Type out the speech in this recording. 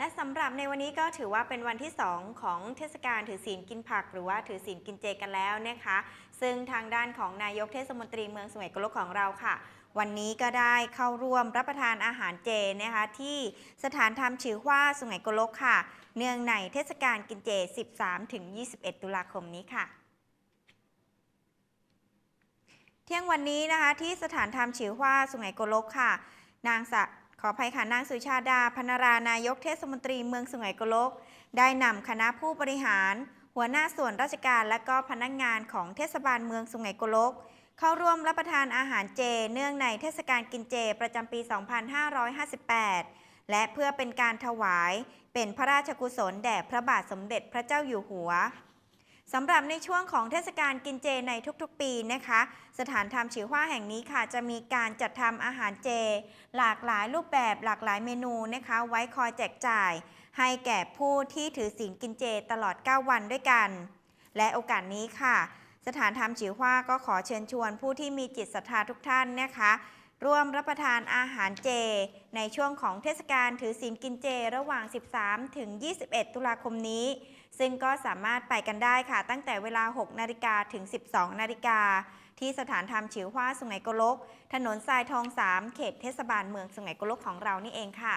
และสำหรับในวันนี้ก็ถือว่าเป็นวันที่ 2 ของเทศกาลถือศีลกินผัก หรือว่าถือศีลกินเจกันแล้วนะคะ ซึ่งทางด้านของนายกเทศมนตรีเมืองสงขลาของเราค่ะ วันนี้ก็ได้เข้าร่วมรับประทานอาหารเจนะคะที่สถานธรรมชื่อว่าสุไหงโกลกค่ะ เนื่องในเทศกาลกินเจ 13-21 ตุลาคมนี้ค่ะเที่ยงวันนี้นะคะที่สถานธรรมฉิวฮวาสุไหงโกลกค่ะ นางสะ ขออภัยค่ะนางสุชาดาพนารานายกเทศมนตรีเมืองสุไหงโกลก ได้นำคณะผู้บริหาร หัวหน้าส่วนราชการและก็พนักงานของเทศบาลเมืองสุไหงโกลก เข้าร่วมรับประทานอาหารเจ เนื่องในเทศกาลกินเจประจำปี 2558 และเพื่อเป็นการถวายเป็นพระราชกุศลแด่พระบาทสมเด็จพระเจ้าอยู่หัว สำหรับในช่วงของเทศกาลกินเจในทุกๆปีนะคะ สถานธรรมฉิวฮว่าแห่งนี้ค่ะ จะมีการจัดทำอาหารเจ หลากหลายรูปแบบหลากหลายเมนูนะคะ ไว้คอยแจกจ่าย ให้แก่ผู้ที่ถือศีลกินเจตลอด 9 วันด้วยกัน และโอกาสนี้ค่ะ สถานธรรมฉิวฮว่าก็ขอเชิญชวนผู้ที่มีจิตศรัทธาทุกท่านนะคะ ร่วมรับประทานอาหารเจ ในช่วงของเทศกาลถือศีลกินเจระหว่าง 13 ถึง 21 ตุลาคมนี้ ซึ่งก็สามารถไปกันได้ค่ะ ตั้งแต่เวลา 6 นาฬิกาถึง 12 นาฬิกา ที่สถานธรรมฉิวฮว่าสุไหงโกลก ถนนทรายทอง 3 เขตเทศบาลเมืองสุไหงโกลกของเรานี่เองค่ะ